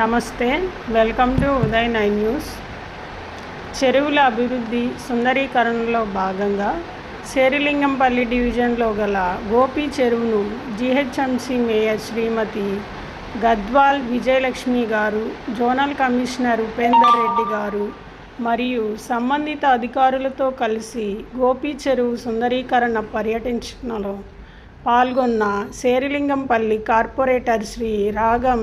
నమస్తే welcome to Uday nine news. చెరువుల అభివృద్ధి సుందరీకరణలో భాగంగా శేరిలింగంపల్లి డివిజన్లో గల గోపి చెరువును GHMC mayor Shrimati Gadwal Vijayalakshmi garu zonal commissioner Upender Reddy గారు మరియు సంబంధిత అధికారులతో కలిసి గోపి చెరువు సుందరీకరణ పర్యటించడంలో పాల్గొన్న శేరిలింగంపల్లి కార్పొరేటర్ శ్రీ రాగం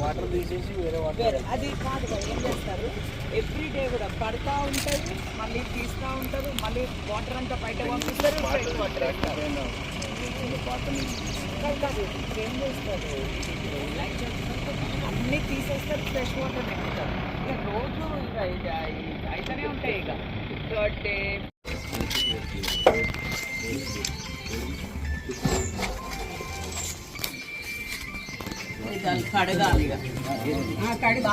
వాటర్ తీసేసి వేరే వాటర్ అది కాదు ఏం చేస్తారు? ఎవ్రీ డే కూడా పడతా ఉంటుంది మళ్ళీ తీస్తూ ఉంటారు మళ్ళీ వాటర్ అంతా బయట పంపిస్తారు ఫ్రెష్ వాటర్ కాదు, ఏం చేస్తారు అన్నీ తీసేస్తారు ఫ్రెష్ వాటర్ పెడతారు ఇక రోజు ఇక ఇక అయితేనే ఉంటాయి ఇక. థర్డ్ డే ಇದು ಅಲ್ಲಿ ಕಡೆದ ಅಲ್ಲಿಗ ಆ ಕಡೆದ